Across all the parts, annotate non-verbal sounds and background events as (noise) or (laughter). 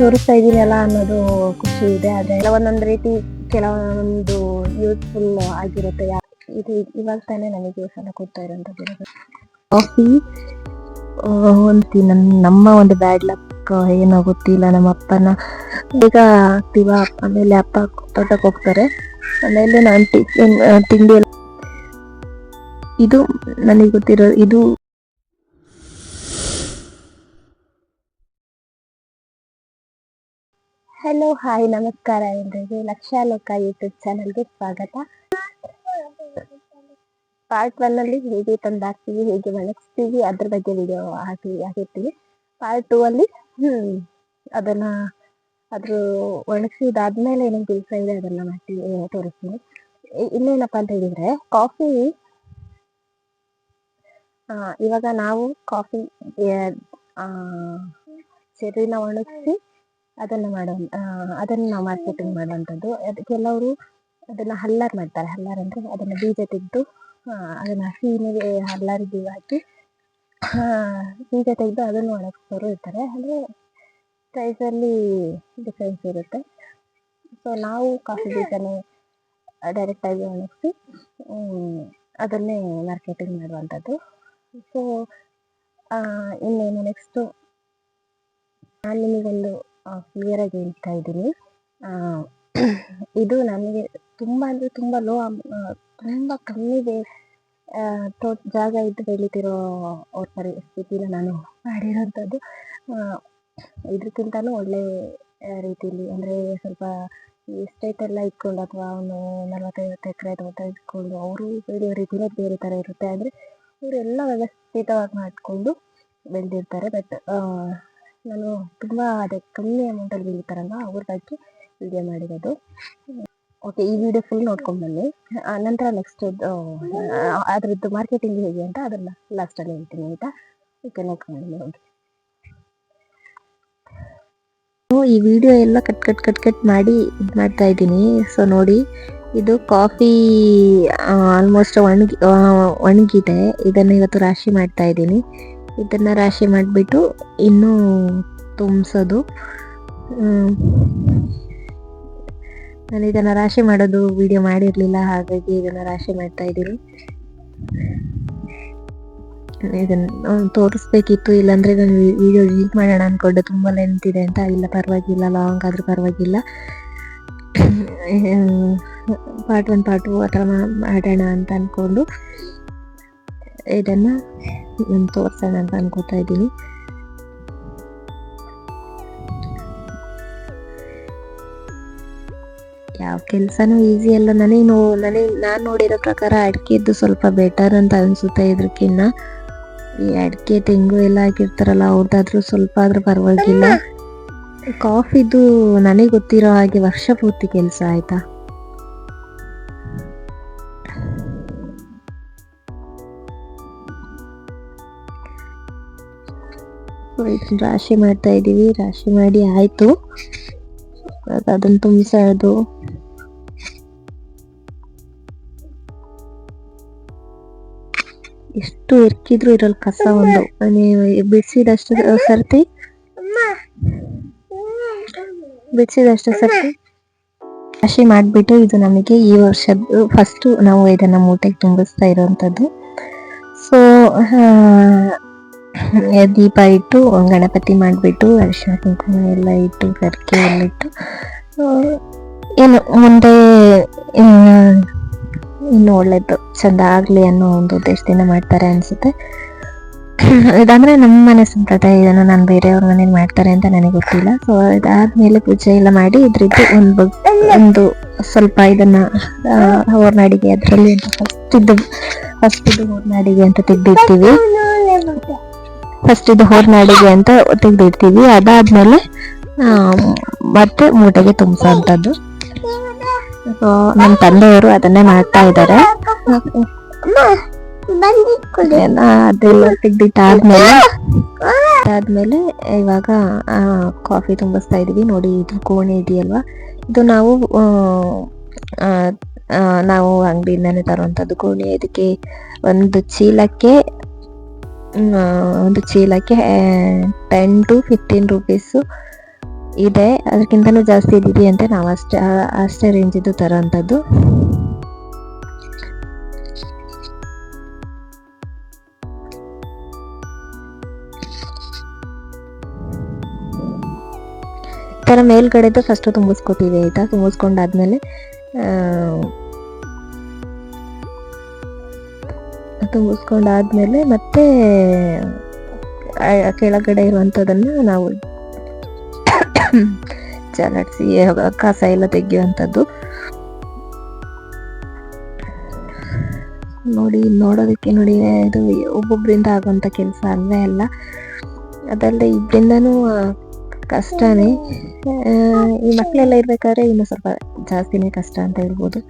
ತೋರಿಸ್ತಾ ಇದೀನಲ್ಲ ಅನ್ನೋದು ಖುಷಿ ಇದೆ, ಆದ್ರೆ ಕೆಲವೊಂದೊಂದು ರೀತಿ ಕೆಲವೊಂದು ಯೂಸ್ಫುಲ್ ಆಗಿರುತ್ತೆ ಇದು ಇವಾಗ ತಾನೇ ನನಗೆ ಸಲ ಕೊಡ್ತಾ ಇರೋಂಥದ್ದು ಕಾಫಿ ಒಂದು ನಮ್ಮ ಒಂದು ಬ್ಯಾಡ್ ಲಕ್ ಏನೋ ಗೊತ್ತಿಲ್ಲ, ನಮ್ಮ ಅಪ್ಪನ ಬೇಗ ಆಗ್ತೀವ, ಆಮೇಲೆ ಅಪ್ಪ ತೋಟಕ್ಕೆ ಹೋಗ್ತಾರೆ, ಆಮೇಲೆ ನಾನು ತಿಂಡಿ ಇದು ನನಗೆ ಗೊತ್ತಿರೋ ಇದು ಹಲೋ, ಹಾಯ್, ನಮಸ್ಕಾರ ಎಲ್ರಿಗೂ ಲಕ್ಷಾಲೋಕ ಯೂಟ್ಯೂಬ್ ಚಾನಲ್ಗೆ ಸ್ವಾಗತ. ಪಾರ್ಟ್ ಒನ್ ಅಲ್ಲಿ ಹೇಗೆ ತಂದಾಕ್ತೀವಿ, ಹೇಗೆ ಒಣಗಿಸ್ತೀವಿ ಅದ್ರ ಬಗ್ಗೆ ವಿಡಿಯೋ ಹಾಕಿ ಹಾಕಿರ್ತೀವಿ ಪಾರ್ಟ್ ಟೂ ಅಲ್ಲಿ, ಹ್ಮ್, ಅದನ್ನ ಅದ್ರ ಒಣಗಿಸಿದಾದ್ಮೇಲೆ ಏನೇನು ಕೆಲಸ ಇದೆ, ಅದನ್ನ ಮಾಡ್ತೀವಿ ತೋರಿಸ್ತೀನಿ. ಇನ್ನೇನಪ್ಪ ಅಂತ ಹೇಳಿದ್ರೆ ಕಾಫಿ ಇವಾಗ ನಾವು ಕಾಫಿ ಚೆರ್ರಿನ ಒಣಗಿಸಿ ಅದನ್ನ ಮಾಡೋ ಅದನ್ನು ನಾವು ಮಾರ್ಕೆಟಿಂಗ್ ಮಾಡುವಂಥದ್ದು. ಅದು ಕೆಲವರು ಅದನ್ನ ಹಲ್ಲರ್ ಮಾಡ್ತಾರೆ. ಹಲ್ಲರ್ ಅಂದ್ರೆ ಅದನ್ನ ಬೀಜ ತೆಗೆದು ಅದನ್ನ ಹಸಿನಿಗೆ ಹಲ್ಲಾರಿಗೆ ಹಾಕಿ ಬೀಜ ತೆಗೆದು ಅದನ್ನು ಒಣಗಿಸೋರು ಇರ್ತಾರೆ. ಅಂದ್ರೆ ಸೈಜ್ ಅಲ್ಲಿ ಡಿಫ್ರೆನ್ಸ್ ಇರುತ್ತೆ. ಸೊ ನಾವು ಕಾಫಿ ಬೀಜನೇ ಡೈರೆಕ್ಟ್ ಆಗಿ ಒಣಗಿಸಿ ಅದನ್ನೇ ಮಾರ್ಕೆಟಿಂಗ್ ಮಾಡುವಂಥದ್ದು. ಸೊ ಇನ್ನೇನು ನೆಕ್ಸ್ಟು ನಾನು ನಿಮಗೊಂದು ಕ್ಲಿಯರ್ ಆಗಿ ಹೇಳ್ತಾ ಇದ್ದೀನಿ. ಇದು ನನಗೆ ತುಂಬ ಅಂದರೆ ತುಂಬ ಲೋ ತುಂಬ ಕಮ್ಮಿ ಬೇ ತೋಟ ಜಾಗ ಇದ್ದು ಬೆಳೀತಿರೋ ಅವ್ರ ಪರಿಸ್ಥಿತಿನ ನಾನು ಮಾಡಿರೋಂಥದ್ದು. ಇದಕ್ಕಿಂತಲೂ ಒಳ್ಳೆ ರೀತಿಯಲ್ಲಿ ಅಂದರೆ ಸ್ವಲ್ಪ ಎಸ್ಟೇಟ್ ಎಲ್ಲ ಇಟ್ಕೊಂಡು ಅಥವಾ ಒಂದು ನಲವತ್ತೈವತ್ತು ಎಕರೆ ತೋಟ ಇಟ್ಕೊಂಡು ಅವರು ಬೆಳೆಯೋ ರೀತಿಯೇ ಬೇರೆ ಥರ ಇರುತ್ತೆ. ಅಂದರೆ ಇವರೆಲ್ಲ ವ್ಯವಸ್ಥಿತವಾಗಿ ಮಾಡಿಕೊಂಡು ಬೆಳೆದಿರ್ತಾರೆ. ಬಟ್ ನಾನು ತುಂಬ ಅದೇ ಕಮ್ಮಿ ಅಮೌಂಟಲ್ಲಿ ಬೆಳೀತಾರಲ್ಲ ಅವ್ರ ಬಗ್ಗೆ ವಿಡಿಯೋ ಮಾಡಿರೋದು. ಓಕೆ ಈ ವಿಡಿಯೋ ಫುಲ್ ನೋಡ್ಕೊಂಡು ಬನ್ನಿ. ನಂತರ ನೆಕ್ಸ್ಟ್ ಅದ್ರದ್ದು ಮಾರ್ಕೆಟಿಂಗ್ ಹೇಗೆ ಅಂತ ಅದನ್ನ ಲಾಸ್ಟಲ್ಲಿ ಹೇಳ್ತೀನಿ, ಆಯಿತಾ? ಓಕೆ ನೋಡ್ಕೊಂಡು ಹೋಗಿ ಈ ವಿಡಿಯೋ ಎಲ್ಲ ಕಟ್ ಕಟ್ ಕಟ್ ಕಟ್ ಮಾಡಿ ಇದು ಮಾಡ್ತಾ ಇದ್ದೀನಿ. ಸೊ ನೋಡಿ, ಇದು ಕಾಫಿ ಆಲ್ಮೋಸ್ಟ್ ಒಣಗಿ ಒಣಗಿದೆ. ಇದನ್ನು ಇವತ್ತು ರಾಶಿ ಮಾಡ್ತಾ ಇದ್ದೀನಿ. ಇದನ್ನ ರಾಶಿ ಮಾಡಿಬಿಟ್ಟು ಇನ್ನೂ ತುಂಬಿಸೋದು. ನಾನು ಇದನ್ನ ರಾಶಿ ಮಾಡೋದು ವಿಡಿಯೋ ಮಾಡಿರಲಿಲ್ಲ, ಹಾಗಾಗಿ ಇದನ್ನ ರಾಶಿ ಮಾಡ್ತಾ ಇದ್ದೀನಿ. ಇದನ್ನ ತೋರಿಸ್ಬೇಕಿತ್ತು, ಇಲ್ಲಾಂದರೆ ನಾನು ವಿಡಿಯೋ ಡಿಲೀಟ್ ಮಾಡೋಣ ಅನ್ಕೊಂಡೆ, ತುಂಬ ಲೆಂತ್ ಇದೆ ಅಂತ. ಇಲ್ಲ, ಪರವಾಗಿಲ್ಲ ಲಾಂಗ್ ಆದರೂ ಪರವಾಗಿಲ್ಲ. ಪಾರ್ಟ್ ಒನ್ ಪಾರ್ಟ್ ಟು ಆ ಥರ ಮಾಡೋಣ ಅಂತ ಅಂದ್ಕೊಂಡು ಇದನ್ನ ನಾನು ತೋರ್ಸೋಣ ಅಂತ ಅನ್ಕೋತಾ ಇದ್ದೀನಿ ಯಾವ ಕೆಲಸನೂ ಈಸಿ ಅಲ್ಲ ನನಗೆ ನೋ ನನಗೆ ನಾನು ನೋಡಿರೋ ಪ್ರಕಾರ ಅಡಿಕೆದ್ದು ಸ್ವಲ್ಪ ಬೆಟರ್ ಅಂತ ಅನ್ಸುತ್ತೆ ಇದಕ್ಕಿನ್ನ ಈ ಅಡಿಕೆ ತೆಂಗು ಎಲ್ಲ ಹಾಕಿರ್ತಾರಲ್ಲ ಅವ್ರದ್ದಾದ್ರೂ ಸ್ವಲ್ಪ ಆದ್ರೂ ಪರವಾಗಿಲ್ಲ ಕಾಫಿದು ನನಗೆ ಗೊತ್ತಿರೋ ಹಾಗೆ ವರ್ಷ ಪೂರ್ತಿ ಕೆಲಸ ಆಯ್ತಾ ರಾಶಿ ಮಾಡ್ತಾ ಇದೀವಿ. ರಾಶಿ ಮಾಡಿ ಆಯ್ತು. ಅದನ್ನ ತುಂಬಿಸೋದು. ಎಷ್ಟು ಎರ್ಕಿದ್ರು ಇರಲ್ಲ ಕಸ ಒಂದು. ಬಿಡಿಸಿದಷ್ಟು ಸರ್ತಿ? ಬಿಡಿಸಿದಷ್ಟು ಸರ್ತಿ? ರಾಶಿ ಮಾಡಿಬಿಟ್ಟು ಇದು ನಮಗೆ ಈ ವರ್ಷದ್ದು ಫಸ್ಟು ನಾವು ಇದನ್ನ ಮೂಟೆಗೆ ತುಂಬಿಸ್ತಾ ಇರೋವಂಥದ್ದು ಸೊ ದೀಪ ಇಟ್ಟು, ಗಣಪತಿ ಮಾಡಿಬಿಟ್ಟು ಅರಿಶಿನ ಕುಂಕುಮ ಎಲ್ಲ ಇಟ್ಟು ಕರ್ಕೆ ಎಲ್ಲ ಇಟ್ಟು ಏನು ಮುಂದೆ ಇನ್ನು ಒಳ್ಳೇದು, ಚಂದ ಆಗಲಿ ಅನ್ನೋ ಒಂದು ಉದ್ದೇಶದಿಂದ ಮಾಡ್ತಾರೆ ಅನಿಸುತ್ತೆ. ಇದಂದ್ರೆ ನಮ್ಮ ಮನೆ ಸಂಪ್ರದಾಯ, ಇದನ್ನು ನಾನು ಬೇರೆಯವ್ರ ಮನೇಲಿ ಮಾಡ್ತಾರೆ ಅಂತ ನನಗೆ ಗೊತ್ತಿಲ್ಲ. ಸೊ ಇದಾದ್ಮೇಲೆ ಪೂಜೆ ಎಲ್ಲ ಮಾಡಿ, ಇದ್ರದ್ದು ಒಂದು ಒಂದು ಸ್ವಲ್ಪ ಇದನ್ನ ಹೋರ್ನಾಡಿಗೆ, ಅದರಲ್ಲಿ ಫಸ್ಟ್ ಇದು ಫಸ್ಟ್ ಹೊರನಾಡಿಗೆ ಅಂತ ತೆಗ್ದಿರ್ತೀವಿ ಫಸ್ಟ್ ಇದು ಹೊರನಾಡಿಗೆ ಅಂತ ತೆಗೆದಿಡ್ತೀವಿ. ಅದಾದ್ಮೇಲೆ ಮತ್ತೆ ಮೂಟೆಗೆ ತುಂಬಿಸೋಂಥದ್ದು. ನಮ್ಮ ತಂದೆಯವರು ಅದನ್ನೇ ಮಾಡ್ತಾ ಇದ್ದಾರೆ. ಅದೆಲ್ಲ ಅದಾದ್ಮೇಲೆ ಇವಾಗ ಕಾಫಿ ತುಂಬಿಸ್ತಾ ಇದೀವಿ ನೋಡಿ, ಇದು ಕೋಣೆ ಇದೆಯಲ್ವಾ? ಇದು ನಾವು ನಾವು ಅಂಗಡಿಯಿಂದಾನೆ ತರುವಂತದ್ದು ಕೋಣೆ. ಇದಕ್ಕೆ ಒಂದು ಚೀಲಕ್ಕೆ ಒಂದು ಚೀಲಕ್ಕೆ ಟೆನ್ ಟು ಫಿಫ್ಟೀನ್ ರುಪೀಸು ಇದೆ. ಅದಕ್ಕಿಂತನೂ ಜಾಸ್ತಿ ಇದಿದೆಯಂತೆ ನಾವು ಅಷ್ಟೇ ಅಷ್ಟೇ ರೇಂಜಿದ್ದು ತರೋಂಥದ್ದು. ಈ ಥರ ಮೇಲ್ಗಡೆದು ಫಸ್ಟು ತುಂಬಿಸ್ಕೊತೀವಿ ಆಯಿತಾ? ತುಂಬಿಸ್ಕೊಂಡಾದ್ಮೇಲೆ ತುಂಬಿಸ್ಕೊಂಡಾದ್ಮೇಲೆ ಮತ್ತೆ ಕೆಳಗಡೆ ಇರುವಂಥದ್ದನ್ನು ನಾವು ಜಾಲಾಡಿಸಿ ಕಸ ಎಲ್ಲ ತೆಗೆಯುವಂಥದ್ದು. ನೋಡಿ, ನೋಡೋದಕ್ಕೆ ನೋಡಿ, ಇದು ಒಬ್ಬೊಬ್ಬರಿಂದ ಆಗುವಂಥ ಕೆಲಸ ಅಲ್ಲೇ ಅಲ್ಲ. ಅದಲ್ಲದೆ ಇಬ್ಬರಿಂದನೂ ಕಷ್ಟನೇ. ಈ ಮಕ್ಕಳೆಲ್ಲ ಇರ್ಬೇಕಾದ್ರೆ ಇನ್ನು ಸ್ವಲ್ಪ ಜಾಸ್ತಿನೇ ಕಷ್ಟ ಅಂತ ಹೇಳ್ಬೋದು.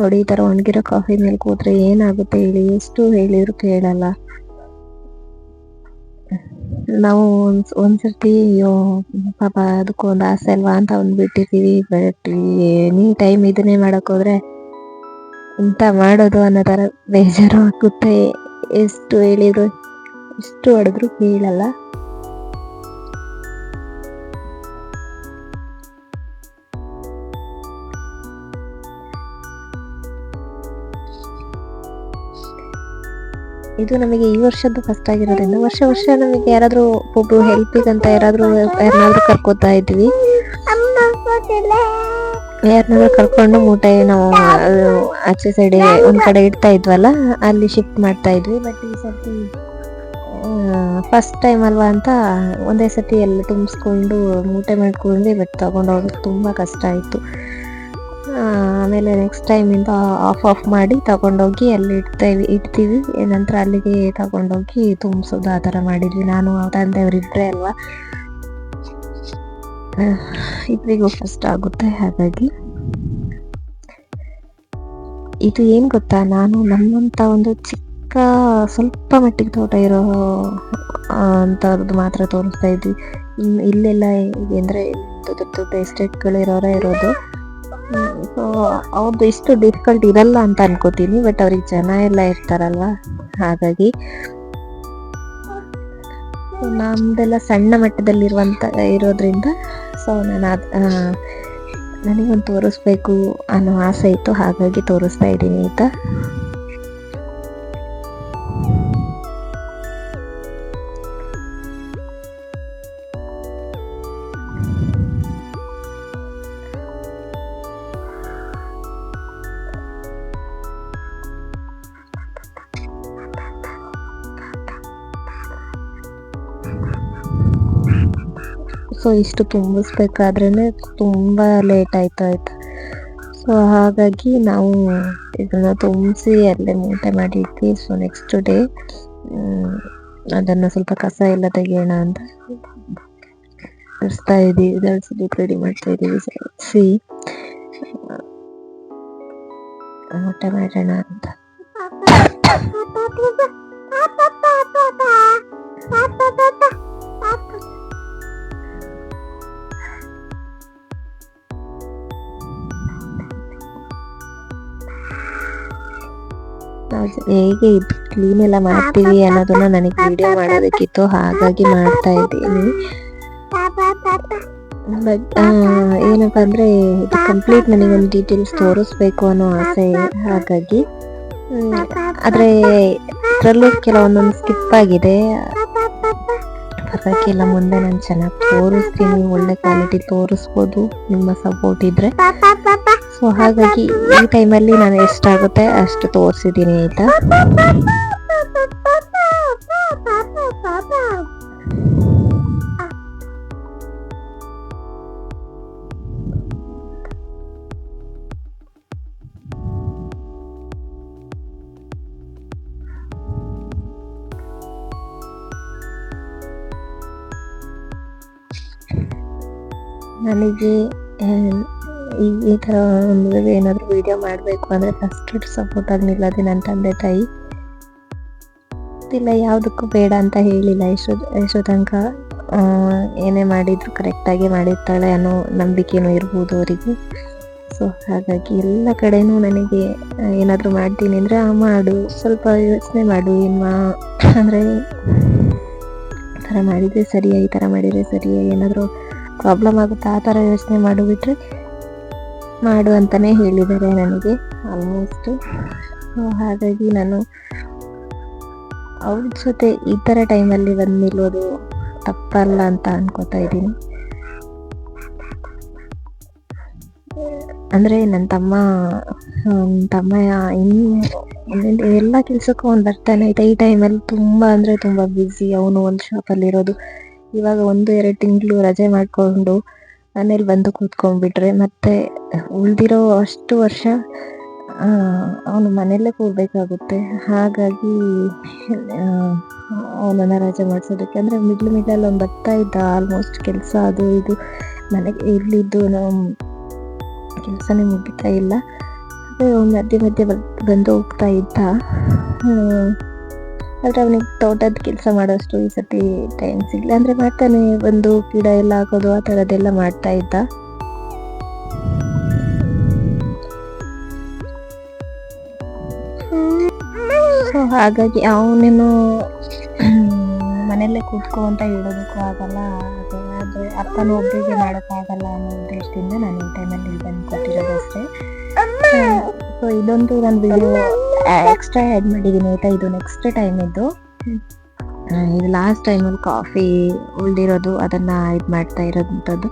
ನೋಡಿ, ಈ ಥರ ಒಣಗಿರೋ ಕಾಫಿ ಮೇಲೆ ಕೂತ್ರೆ ಏನಾಗುತ್ತೆ ಹೇಳಿ? ಎಷ್ಟು ಹೇಳಿದ್ರು ಕೇಳಲ್ಲ. ನಾವು ಒಂದ್, ಒಂದ್ಸರ್ತಿ, ಅಯ್ಯೋ, ಪಾಪ ಅದಕ್ಕೂ ಒಂದು ಆಸೆ ಅಲ್ವಾ ಅಂತ ಒಂದು ಬಿಟ್ಟಿರ್ತೀವಿ ಬಟ್ ಎನಿ ಟೈಮ್ ಇದನ್ನೇ ಹೋದ್ರೆ ಇಂತ ಮಾಡೋದು ಅನ್ನೋ ತರ ಬೇಜಾರು ಆಗುತ್ತೆ. ಎಷ್ಟು ಹೇಳಿದ್ರು, ಎಷ್ಟು ಹೊಡೆದ್ರು ಕೇಳಲ್ಲ. ಇದು ನಮಗೆ ಈ ವರ್ಷದ್ದು ಫಸ್ಟ್ ಆಗಿರೋದ್ರಿಂದ ವರ್ಷ ವರ್ಷ ನಮಗೆ ಯಾರಾದ್ರೂ ಒಬ್ಬೊಬ್ರು ಹೆಲ್ಪಿಗೆ ಅಂತ ಯಾರಾದ್ರೂ ಯಾರನ್ನಾದ್ರೂ ಕರ್ಕೋತಾ ಇದ್ವಿ. ಯಾರನ್ನಾದ್ರೂ ಕರ್ಕೊಂಡು ಮೂಟೆ ನಾವು ಆಚೆ ಸೈಡ್ ಒಂದ್ ಕಡೆ ಇಡ್ತಾ ಇದ್ವಲ್ಲ, ಅಲ್ಲಿ ಶಿಫ್ಟ್ ಮಾಡ್ತಾ ಇದ್ವಿ. ಬಟ್ ಈ ಸರ್ತಿ ಫಸ್ಟ್ ಟೈಮ್ ಅಲ್ವಾ ಅಂತ ಒಂದೇ ಸತಿ ಎಲ್ಲ ತುಂಬಿಸ್ಕೊಂಡು, ಮೂಟೆ ಮಾಡ್ಕೊಂಡು ಬಟ್ ತಗೊಂಡೋಗೋದು ತುಂಬಾ ಕಷ್ಟ ಆಯ್ತು. ಆಮೇಲೆ ನೆಕ್ಸ್ಟ್ ಟೈಮಿಂದ ಆಫ್ ಆಫ್ ಮಾಡಿ ತಗೊಂಡೋಗಿ ಅಲ್ಲಿ ಇಡ್ತೇವೆ, ಇಡ್ತೀವಿ. ನಂತರ ಅಲ್ಲಿಗೆ ತಗೊಂಡೋಗಿ ತುಂಬಿಸೋದು ಆ ಥರ ಮಾಡಿದ್ವಿ. ನಾನು ತಂದೆಯವರಿಬ್ಬರೇ ಅಲ್ವಾ? ಇಬ್ಬರಿಗೂ ಕಷ್ಟ ಆಗುತ್ತೆ, ಹಾಗಾಗಿ. ಇದು ಏನು ಗೊತ್ತಾ? ನಾನು ನಮ್ಮಂತ ಒಂದು ಚಿಕ್ಕ, ಸ್ವಲ್ಪ ಮಟ್ಟಿಗೆ ತೋಟ ಇರೋ ಅಂಥವ್ರದ್ದು ಮಾತ್ರ ತೋರಿಸ್ತಾ ಇದ್ವಿ. ಇನ್ನು ಇಲ್ಲೆಲ್ಲ ಅಂದ್ರೆ ದೊಡ್ಡ ದೊಡ್ಡ ಎಸ್ಟೇಟ್ಗಳಿರೋರೇ ಇರೋದು. ಸೊ ಅವ್ರದ್ದು ಇಷ್ಟು ಡಿಫಿಕಲ್ಟ್ ಇರಲ್ಲ ಅಂತ ಅನ್ಕೋತೀನಿ ಬಟ್ ಅವ್ರಿಗೆ ಜನ ಎಲ್ಲ ಇರ್ತಾರಲ್ವ? ಹಾಗಾಗಿ So, ನಮ್ದೆಲ್ಲ ಸಣ್ಣ ಮಟ್ಟದಲ್ಲಿರುವಂತ ಇರೋದ್ರಿಂದ ಸೊ ನಾನು ಅದ್ ನನಗೊಂದು ತೋರಿಸ್ಬೇಕು ಅನ್ನೋ ಆಸೆ ಇತ್ತು ಹಾಗಾಗಿ ತೋರಿಸ್ತಾ ಇದ್ದೀನಿ ಆಯ್ತಾ ಸೊ ಇಷ್ಟು ತುಂಬಿಸ್ಬೇಕಾದ್ರೇ ತುಂಬ ಲೇಟ್ ಆಯಿತು ಆಯ್ತಾ ಸೊ ಹಾಗಾಗಿ ನಾವು ಇದನ್ನು ತುಂಬಿಸಿ ಅಲ್ಲೇ ಮೂಟೆ ಮಾಡಿದ್ವಿ ಸೊ ನೆಕ್ಸ್ಟ್ ಡೇ ಅದನ್ನು ಸ್ವಲ್ಪ ಕಸ ಎಲ್ಲ ತೆಗಿಯೋಣ ಅಂತ ಇಡಿಸ್ತಾ ಇದ್ದೀವಿ ದಳ್ಸೋದಕ್ಕೆ ರೆಡಿ ಮಾಡ್ತಾ ಇದ್ದೀವಿ ಸಿ ಮೂಟೆ ಮಾಡೋಣ ಅಂತ ಹೇಗೆ ಕ್ಲೀನ್ ಎಲ್ಲ ಮಾಡ್ತೀವಿ ಅನ್ನೋದನ್ನ ನನಗೆ ವಿಡಿಯೋ ಮಾಡೋದಕ್ಕಿತ್ತು. ಹಾಗಾಗಿ ಮಾಡ್ತಾ ಇದ್ದೀನಿ. ಬಟ್ ಏನಪ್ಪ ಅಂದ್ರೆ ಇದು ಕಂಪ್ಲೀಟ್ ನನಗೊಂದು ಡೀಟೇಲ್ಸ್ ತೋರಿಸ್ಬೇಕು ಅನ್ನೋ ಆಸೆ ಹಾಗಾಗಿ ಆದರೆ ಇದ್ರಲ್ಲೂ ಕೆಲವೊಂದೊಂದು ಸ್ಕಿಪ್ ಆಗಿದೆ. ಪರವಾಗಿಲ್ಲ, ಮುಂದೆ ನಾನು ಚೆನ್ನಾಗಿ ತೋರಿಸ್ತೀನಿ. ಒಳ್ಳೆ ಕ್ವಾಲಿಟಿ ತೋರಿಸ್ಬೋದು. ನಿಮ್ಮ ಸಪೋರ್ಟ್ ಇದ್ರೆ. ಸೊ ಹಾಗಾಗಿ ಈ ಟೈಮಲ್ಲಿ ನಾನು ಎಷ್ಟಾಗುತ್ತೆ ಅಷ್ಟು ತೋರಿಸಿದ್ದೀನಿ ಆಯ್ತಾ? ನನಗೆ ಆ, ಈ ಈ ಥರ ಒಂದು ಏನಾದರೂ ವಿಡಿಯೋ ಮಾಡಬೇಕು ಅಂದರೆ ಫಸ್ಟ್ ಸಪೋರ್ಟ್ ಆಗಿ ನಿಲ್ಲೋದು ನನ್ನ ತಂದೆ ತಾಯಿ. ಇಲ್ಲ, ಯಾವುದಕ್ಕೂ ಬೇಡ ಅಂತ ಹೇಳಿಲ್ಲ ಎಷ್ಟೋ ಎಷ್ಟೋ ತನಕ ಏನೇ ಮಾಡಿದ್ರು ಕರೆಕ್ಟಾಗಿ ಮಾಡಿರ್ತಾಳೆ ಅನ್ನೋ ನಂಬಿಕೆನೂ ಇರ್ಬೋದು ಅವರಿಗೆ. ಸೊ ಹಾಗಾಗಿ ಎಲ್ಲ ಕಡೆನೂ ನನಗೆ ಏನಾದರೂ ಮಾಡ್ತೀನಿ ಅಂದರೆ ಮಾಡು. ಸ್ವಲ್ಪ ಯೋಚನೆ ಮಾಡು ಏನು ಅಂದರೆ ಈ ಥರ ಮಾಡಿದರೆ ಸರಿಯಾ, ಈ ಥರ ಮಾಡಿದರೆ ಸರಿಯಾ, ಏನಾದರೂ ಪ್ರಾಬ್ಲಮ್ ಆಗುತ್ತೆ, ಆ ಥರ ಯೋಚನೆ ಮಾಡಿಬಿಟ್ರೆ ಮಾಡು ಅಂತಲೇ ಹೇಳಿದ್ದಾರೆ ನನಗೆ ಆಲ್ಮೋಸ್ಟ್ ಹಾಗಾಗಿ ನಾನು ಅವ್ರ ಜೊತೆ ಈ ಥರ ಟೈಮಲ್ಲಿ ಬಂದು ನಿಲ್ಲೋದು ತಪ್ಪಲ್ಲ ಅಂತ ಅನ್ಕೋತಾ ಇದ್ದೀನಿ. ಅಂದರೆ ನನ್ನ ತಮ್ಮ ತಮ್ಮ ಇನ್ನು ಎಲ್ಲ ಕೆಲಸಕ್ಕೂ ಅವ್ನು ಬರ್ತಾನೆ. ಐತೆ ಈ ಟೈಮಲ್ಲಿ ತುಂಬ ಅಂದರೆ ತುಂಬ ಬ್ಯುಸಿ ಅವನು ಒಂದು ಶಾಪಲ್ಲಿರೋದು ಇವಾಗ ಒಂದು, ಎರಡು ತಿಂಗಳು ರಜೆ ಮಾಡಿಕೊಂಡು ಮನೇಲಿ ಬಂದು ಕೂತ್ಕೊಂಡ್ಬಿಟ್ರೆ ಮತ್ತೆ ಉಳಿದಿರೋ ಅಷ್ಟು ವರ್ಷ ಅವನು ಮನೆಯಲ್ಲೇ ಕೂರಬೇಕಾಗುತ್ತೆ. ಹಾಗಾಗಿ ಅವನನ್ನು ರಜೆ ಮಾಡಿಸೋದಕ್ಕೆ. ಅಂದರೆ ಮಿಡ್ಲ್ ಮಿಡ್ಲಲ್ಲಿ ಅವ್ನು ಬರ್ತಾ ಇದ್ದ ಆಲ್ಮೋಸ್ಟ್ ಕೆಲಸ ಅದು ಇದು. ಮನೆಗೆ ಇಲ್ಲಿದ್ದು ಕೆಲಸನೇ ಮುಗಿತಾ ಇಲ್ಲ. ಅವ್ನು ಮಧ್ಯೆ ಮಧ್ಯೆ ಬಂದು ಹೋಗ್ತಾ ಇದ್ದ. ಆದರೆ ಅವನಿಗೆ ತೋಟದ ಕೆಲಸ ಮಾಡೋಷ್ಟು ಈ ಸತಿ ಟೈಮ್ ಸಿಗಲಿಲ್ಲ. ಅಂದರೆ ಮಾಡ್ತಾನೆ, ಒಂದು ಗಿಡ ಎಲ್ಲ ಹಾಕೋದು ಆ ಥರದ್ದೆಲ್ಲ ಮಾಡ್ತಾ ಇದ್ದ. ಸೊ ಹಾಗಾಗಿ ಅವನೇನು (clears throat) ಮನೆಯಲ್ಲೇ ಕೂತ್ಕೊ ಅಂತ ಹೇಳೋದಕ್ಕೂ ಆಗಲ್ಲ. ಅದೇ ಅಪ್ಪನ ಒಬ್ಬರಿಗೆ ಮಾಡೋಕ್ಕಾಗಲ್ಲ ಅನ್ನೋ ಉದ್ದೇಶದಿಂದ ನಾನು ಈ ಟೈಮಲ್ಲಿ ಬಂದು ಕೊಟ್ಟಿರೋದಷ್ಟೇ ಸೊ ಇದೊಂದು ನಾನು ವಿಡಿಯೋ ಎಕ್ಸ್ಟ್ರಾ ಆ್ಯಡ್ ಮಾಡಿದ್ದೀನಿ, ಆಯಿತಾ? ಇದು ನೆಕ್ಸ್ಟ್ ಟೈಮ್ ಇದ್ದು. ಇದು ಲಾಸ್ಟ್ ಟೈಮಲ್ಲಿ ಕಾಫಿ ಉಳಿದಿರೋದು, ಅದನ್ನು ಇದು ಮಾಡ್ತಾ ಇರೋದಂಥದ್ದು.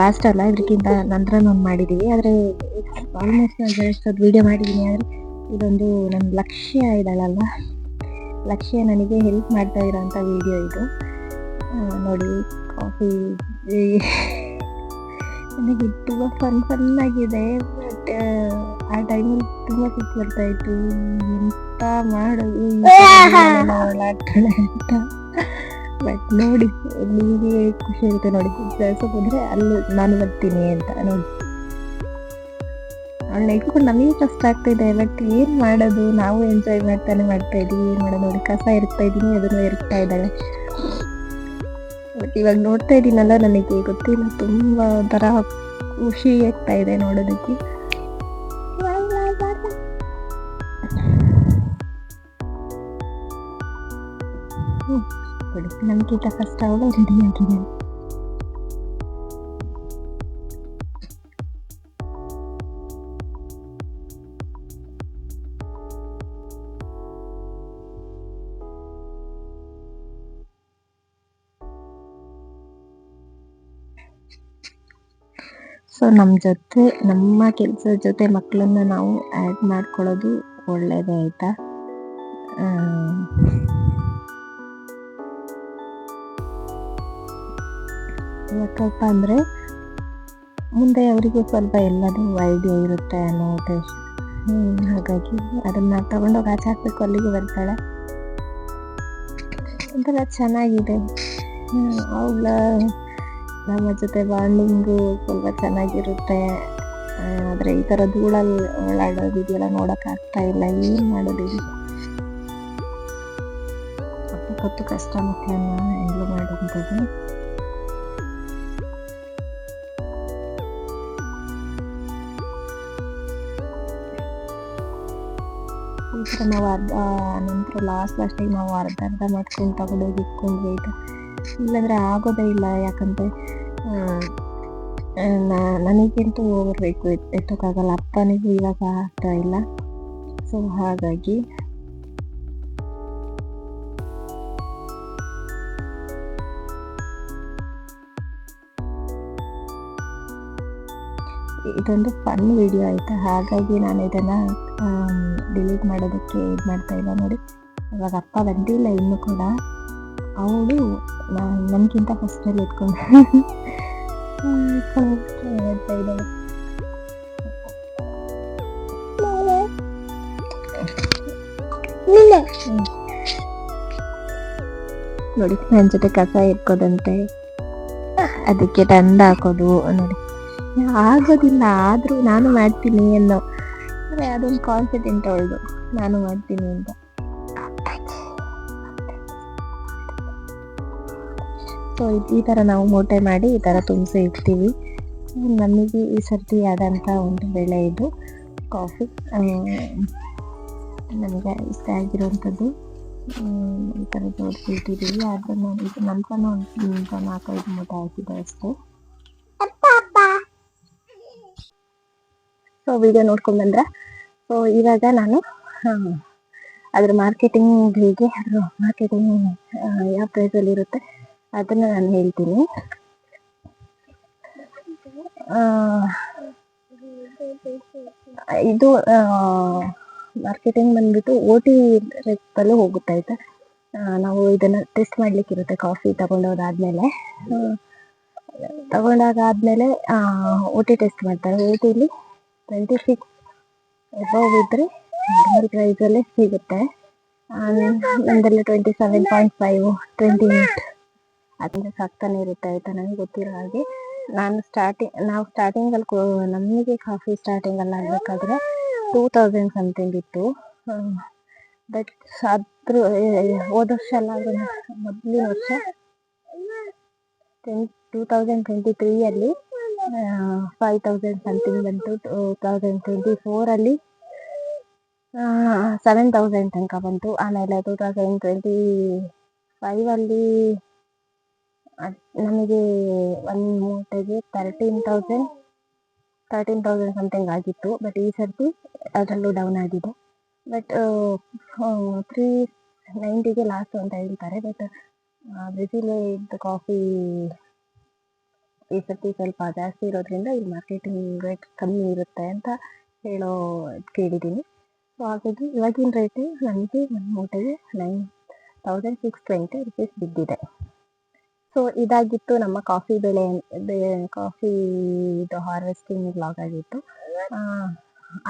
ಲಾಸ್ಟ್ ಅಲ್ಲ ಇದಕ್ಕಿಂತ ನಂತರ ನಾನು ಮಾಡಿದ್ದೀವಿ ಆದರೆ ಆಲ್ಮೋಸ್ಟ್ ನಾನು ಎಷ್ಟೊಂದು ವಿಡಿಯೋ ಮಾಡಿದ್ದೀನಿ ಆದರೆ, ಇದೊಂದು ನನ್ನ ಲಕ್ಷ್ಯ ಇದ್ದಾಳಲ್ಲ ಲಕ್ಷ್ಯ ನನಗೆ ಹೆಲ್ಪ್ ಮಾಡ್ತಾ ಇರೋಂಥ ವಿಡಿಯೋ ಇದು. ನೋಡಿ ಕಾಫಿ (laughs) ನನಗೆ ತುಂಬ ಫನ್ ಫನ್ ಆಗಿದೆ. ಬಟ್ ಆ ಟೈಮಲ್ಲಿ ತುಂಬ ಸಿಟ್ಟು ಬರ್ತಾ ಇತ್ತು. ಎಂತ ಮಾಡೋದು ಆಡ್ತಾಳೆ ಅಂತ. ಬಟ್ ನೋಡಿ ನಿಮಗೆ ಖುಷಿ ಇರುತ್ತೆ ನೋಡಿ. ಕೆಲಸಕ್ಕೆ ಹೋದ್ರೆ ಅಲ್ಲಿ ನಾನು ಬರ್ತೀನಿ ಅಂತ ನೋಡಿ. ಅವ್ಳು ಇಟ್ಕೊಂಡು ನಮಗೆ ಕಷ್ಟ ಆಗ್ತಿದೆ ಬಟ್ ಏನು ಮಾಡೋದು? ನಾವು ಎಂಜಾಯ್ ಮಾಡ್ತಾನೆ ಮಾಡ್ತಾ ಇದೀವಿ ಏನು ಮಾಡೋದು ನೋಡಿ. ಕಸ ಇರ್ತಾ ಇದ್ದೀನಿ ಅದನ್ನು ಇರ್ತಾ ಇದ್ದಾಳೆ. ಬಟ್ ಇವಾಗ ನೋಡ್ತಾ ಇದ್ದೀನಲ್ಲ ನನಗೆ ಗೊತ್ತಿಲ್ಲ. ತುಂಬ ಒಂಥರ ಖುಷಿ ಆಗ್ತಾ ಇದೆ ನೋಡೋದಕ್ಕೆ. ನಮ್ಗಿಂತ ಕಷ್ಟ ರೆಡಿಯಾಗಿದೆ. ಸೊ ನಮ್ಮ ಜೊತೆ, ನಮ್ಮ ಕೆಲಸದ ಜೊತೆ ಮಕ್ಕಳನ್ನ ನಾವು ಆ್ಯಡ್ ಮಾಡ್ಕೊಳ್ಳೋದು ಒಳ್ಳೆಯದೇ ಆಯಿತಾ? ಯಾಕಪ್ಪ ಅಂದರೆ ಮುಂದೆ ಅವರಿಗೆ ಸ್ವಲ್ಪ ಎಲ್ಲದೂ ಐಡಿಯಾ ಇರುತ್ತೆ ಅನ್ನೋ ಉದ್ದೇಶ. ಹಾಗಾಗಿ ಅದನ್ನು ತಗೊಂಡೋಗಿ ಆಚೆ ಹಾಕ್ಬೇಕು, ಅಲ್ಲಿಗೆ ಬರ್ತಾಳೆ. ಒಂಥರ ಚೆನ್ನಾಗಿದೆ. ಅವಳ, ನಮ್ಮ ಜೊತೆ ಬಾಂಡಿಂಗು ಸ್ವಲ್ಪ ಚೆನ್ನಾಗಿರುತ್ತೆ. ಆದರೆ ಈ ಥರ ಧೂಳಲ್ಲಿ ಓಡಾಡೋದು ಇದೆಲ್ಲ ನೋಡೋಕ್ಕಾಗ್ತಾ ಇಲ್ಲ, ಏನು ಮಾಡೋದಿದೆ ಕಷ್ಟ ಮತ್ತೆ ಅನ್ನೋ ಮಾಡುವಂಥದ್ದು. ಈ ನಾವು ಅರ್ಧ ನಂತರ ಲಾಸ್ಟ್ ಲಾಸ್ಟಿಗೆ ನಾವು ಅರ್ಧ ಅರ್ಧ ಮಾಡ್ಕೊಂಡು ತಗೊಂಡೋಗಿ ಇಟ್ಕೊಂಡ್ವಿ ಆಯ್ತಾ ಇಲ್ಲಾಂದರೆ ಆಗೋದೇ ಇಲ್ಲ. ಯಾಕಂದರೆ ನನಗಂತೂ ಹೋಗ್ಬೇಕು ಎತ್ತೋಕ್ಕಾಗಲ್ಲ. ಅಪ್ಪನಿಗೂ ಇವಾಗ ಆಗ್ತಾ ಇಲ್ಲ. ಸೊ ಹಾಗಾಗಿ ಇದೊಂದು ಫನ್ ವಿಡಿಯೋ ಆಯಿತಾ? ಹಾಗಾಗಿ ನಾನು ಇದನ್ನು ಡಿಲೀಟ್ ಮಾಡೋದಕ್ಕೆ ಇದು ಮಾಡ್ತಾ ಇಲ್ಲ ನೋಡಿ. ಇವಾಗ ಅಪ್ಪ ಬಂದಿಲ್ಲ ಇನ್ನೂ ಕೂಡ. ಅವಳು ನನಗಿಂತ ಫಸ್ಟಲ್ಲಿ ಎತ್ಕೊಂಡು ಹೇಳ್ತಾ (laughs) ಇದ್ದಾಳೆ ನೋಡಿ ನನ್ನ ಜೊತೆ ಕಸ ಇಟ್ಕೋದಂತೆ ಅದಕ್ಕೆ ತಂದ ಹಾಕೋದು ನೋಡಿ. ಆಗೋದಿಲ್ಲ, ಆದ್ರೂ ನಾನು ಮಾಡ್ತೀನಿ ಅನ್ನೋ ಮತ್ತೆ ಅದೊಂದು ಕಾನ್ಫಿಡೆಂಟ್ ಅವಳದು ನಾನು ಮಾಡ್ತೀನಿ ಅಂತ. ಸೊ ಈ ಥರ ನಾವು ಮೂಟೆ ಮಾಡಿ ಈ ಥರ ತುಂಬಿಸಿ ಇಡ್ತೀವಿ. ನಮಗೆ ಈ ಸರ್ತಿ ಆದಂಥ ಒಂದು ಬೆಳೆ ಇದು ಕಾಫಿ ನಮಗೆ ಇಷ್ಟ ಆಗಿರುವಂಥದ್ದು. ಈ ಥರ ಜೋಡಿಸಿ ಇಟ್ಟಿದ್ದೀವಿ. ಅದನ್ನು ಇದು ನಂತರ ಒಂದು ನಾಲ್ಕೈದು ಮೂಟೆ ಹಾಕಿದೆ ಅಷ್ಟೇ. ಸೊ ವಿಡಿಯೋ ನೋಡ್ಕೊಂಡು ಸೊ ಇವಾಗ ನಾನು ಅದ್ರ ಮಾರ್ಕೆಟಿಂಗ್ ಹೇಗೆ ಅದ್ರ ಮಾರ್ಕೆಟಿಂಗ್ ಯಾವ ಪ್ರೈಸಲ್ಲಿ ಇರುತ್ತೆ ಅದನ್ನ ನಾನು ಹೇಳ್ತೀನಿ. ಇದು ಮಾರ್ಕೆಟಿಂಗ್ ಬಂದ್ಬಿಟ್ಟು ಓ ಟಿ ರೇಟಲ್ಲೂ ಹೋಗುತ್ತೆ ಆಯ್ತಾ? ನಾವು ಇದನ್ನ ಟೆಸ್ಟ್ ಮಾಡ್ಲಿಕ್ಕೆ ಇರುತ್ತೆ ಕಾಫಿ ತಗೊಂಡೋದಾದ್ಮೇಲೆ. ಆ, ತಗೊಂಡಾಗಾದ್ಮೇಲೆ ಓ ಟಿ ಟೆಸ್ಟ್ ಮಾಡ್ತಾರೆ. ಓ ಟಿಲಿ ಟ್ವೆಂಟಿ ಸಿಕ್ಸ್ ಎಬವ್ ಇದ್ರೆ ನಾರ್ಮಲ್ ಪ್ರೈಸಲ್ಲೇ ಸಿಗುತ್ತೆ. ಆ, ನಮ್ದೆಲ್ಲ twenty seven point five twenty eight ಅದರಿಂದ ಸಾಕ್ತಾನೆ ಇರುತ್ತೆ ಆಯ್ತಾ ನನಗೆ ಗೊತ್ತಿರೋ ಹಾಗೆ. ನಾನು ಸ್ಟಾರ್ಟಿಂಗ್ ನಾವು ಸ್ಟಾರ್ಟಿಂಗಲ್ಲಿ ಅಲ್ಲಿ ನಮಗೆ ಕಾಫಿ ಸ್ಟಾರ್ಟಿಂಗಲ್ಲಿ ಆಗಬೇಕಾದ್ರೆ ಟೂ ತೌಸಂಡ್ ಸಮಥಿಂಗ್ ಇತ್ತು. ಬಟ್ ಅದ್ರ ಹೋದ ವರ್ಷ ಅಲ್ಲ ಮೊದಲಿನ ವರ್ಷ. ಟೆನ್ ಟೂ ತೌಸಂಡ್ ಟ್ವೆಂಟಿ ತ್ರೀಯಲ್ಲಿ ಫೈವ್ ತೌಸಂಡ್ ಸಮಥಿಂಗ್ ಬಂತು ಟೂ ತೌಸಂಡ್ ಟ್ವೆಂಟಿ ಫೋರಲ್ಲಿ ಸೆವೆನ್ ತೌಸಂಡ್ ತನಕ ಬಂತು ಆಮೇಲೆ ಟೂ ತೌಸಂಡ್ ಟ್ವೆಂಟಿ ಫೈವಲ್ಲಿ ನಮಗೆ ಒಂದು ಮೂಟೆಗೆ thirteen thousand thirteen thousand something ಆಗಿತ್ತು ಬಟ್ ಈ ಸರ್ತಿ ಅದರಲ್ಲೂ ಡೌನ್ ಆಗಿದೆ ಬಟ್ ತ್ರೀ ನೈಂಟಿಗೆ ಲಾಸ್ಟ್ ಅಂತ ಹೇಳ್ತಾರೆ ಬಟ್ ಬ್ರೆಜಿಲ್ ಕಾಫಿ ಈ ಸರ್ತಿ ಸ್ವಲ್ಪ ಜಾಸ್ತಿ ಇರೋದ್ರಿಂದ ಇಲ್ಲಿ ಮಾರ್ಕೆಟಿಂಗ್ ರೇಟ್ ಕಮ್ಮಿ ಇರುತ್ತೆ ಅಂತ ಹೇಳೋ ಕೇಳಿದ್ದೀನಿ. ಸೊ ಹಾಗಾಗಿ ಇವಾಗಿನ ರೇಟು ನನಗೆ ಒಂದು ಮೂಟೆಗೆ nine thousand six twenty rupees ಬಿದ್ದಿದೆ. ಸೊ ಇದಾಗಿತ್ತು ನಮ್ಮ ಕಾಫಿ ಬೆಳೆ ಕಾಫಿ ಇದು ಹಾರ್ವೆಸ್ಟಿಂಗ್ ಬ್ಲಾಗ್ ಆಗಿತ್ತು.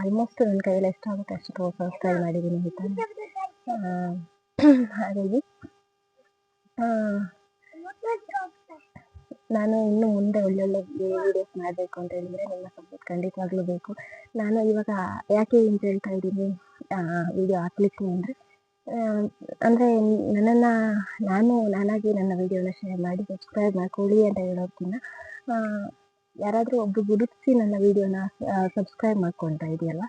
ಆಲ್ಮೋಸ್ಟ್ ನನ್ನ ಕೈಯಲ್ಲಿ ಎಷ್ಟಾಗುತ್ತೆ ಅಷ್ಟು ಟ್ರೈ ಮಾಡಿದ್ದೀನಿ ಅಂತ ಹಾಗಾಗಿ ನಾನು ಇನ್ನು ಮುಂದೆ ಒಳ್ಳೊಳ್ಳೆ ವಿಡಿಯೋಸ್ ಮಾಡಬೇಕು ಅಂತ ಹೇಳಿದ್ರೆ ನಿಮ್ಮ ಸಪೋರ್ಟ್ ಖಂಡಿತವಾಗ್ಲೂ ಬೇಕು. ನಾನು ಇವಾಗ ಯಾಕೆ ಹಿಂಗೆ ಹೇಳ್ತಾ ಇದ್ದೀನಿ ವಿಡಿಯೋ ಹಾಕ್ಲಿಕ್ಕೆ ಅಂದರೆ ಅಂದರೆ ನನ್ನನ್ನು, ನಾನು ನಾನಾಗಿ ನನ್ನ ವಿಡಿಯೋನ ಶೇರ್ ಮಾಡಿ ಸಬ್ಸ್ಕ್ರೈಬ್ ಮಾಡ್ಕೊಳ್ಳಿ ಅಂತ ಹೇಳೋದಕ್ಕಿಂತ ಯಾರಾದರೂ ಒಬ್ಬರು ಗುರುತಿಸಿ ನನ್ನ ವಿಡಿಯೋನ ಸಬ್ಸ್ಕ್ರೈಬ್ ಮಾಡ್ಕೊಳ್ತಾ ಇದೆಯಲ್ಲ,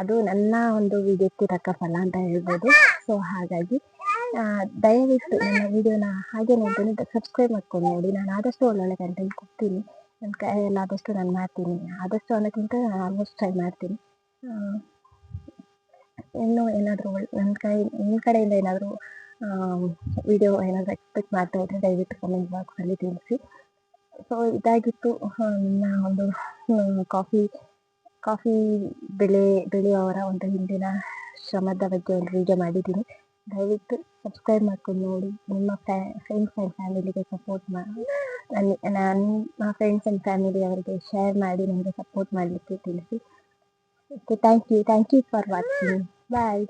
ಅದು ನನ್ನ ಒಂದು ವಿಡಿಯೋಕ್ಕೆ ತಕ್ಕ ಫಲ ಅಂತ ಹೇಳ್ಬೋದು. ಸೊ ಹಾಗಾಗಿ ದಯವಿಟ್ಟು ನನ್ನ ವಿಡಿಯೋನ ಹಾಗೆ ನೋಡ್ತೀನಿ ಸಬ್ಸ್ಕ್ರೈಬ್ ಮಾಡ್ಕೊಂಡು ನೋಡಿ ನಾನು ಆದಷ್ಟು ಒಳ್ಳೊಳ್ಳೆ ಕಂಟೆಂಟ್ ಕೊಡ್ತೀನಿ ನನ್ನ ಕೈಯಲ್ಲಿ ಆದಷ್ಟು ನಾನು ಮಾಡ್ತೀನಿ ಆದಷ್ಟು ಅನ್ನೋಕ್ಕಿಂತ ನಾನು ಆಲ್ಮೋಸ್ಟ್ ಟ್ರೈ ಮಾಡ್ತೀನಿ ಇನ್ನು ಏನಾದರೂ ನನ್ನ ಕೈ ನಿಮ್ಮ ಕಡೆಯಿಂದ ಏನಾದರೂ ವಿಡಿಯೋ ಏನಾದರೂ ಎಕ್ಸ್ಪೆಕ್ಟ್ ಮಾಡ್ತಾ ಇದ್ದರೆ ದಯವಿಟ್ಟು ಕಮೆಂಟ್ ಬಾಕ್ಸಲ್ಲಿ ತಿಳಿಸಿ ಸೊ ಇದಾಗಿತ್ತು ನನ್ನ ಒಂದು ಕಾಫಿ ಕಾಫಿ ಬೆಳೆ ಬೆಳೆಯುವವರ ಒಂದು ಹಿಂದಿನ ಶ್ರಮದ ಬಗ್ಗೆ ಒಂದು ವಿಡಿಯೋ ಮಾಡಿದ್ದೀನಿ ದಯವಿಟ್ಟು ಸಬ್ಸ್ಕ್ರೈಬ್ ಮಾಡ್ಕೊಂಡು ನೋಡಿ. ನಿಮ್ಮ ಫ್ರೆಂಡ್ಸ್ ಆ್ಯಂಡ್ ಫ್ಯಾಮಿಲಿಗೆ ಸಪೋರ್ಟ್ ಮಾಡಿ ನನ್ನ ನನ್ನ ಫ್ರೆಂಡ್ಸ್ ಆ್ಯಂಡ್ ಫ್ಯಾಮಿಲಿ ಅವರಿಗೆ ಶೇರ್ ಮಾಡಿ ನನಗೆ ಸಪೋರ್ಟ್ ಮಾಡಲಿಕ್ಕೆ ತಿಳಿಸಿ. Okay thank you thank you for watching bye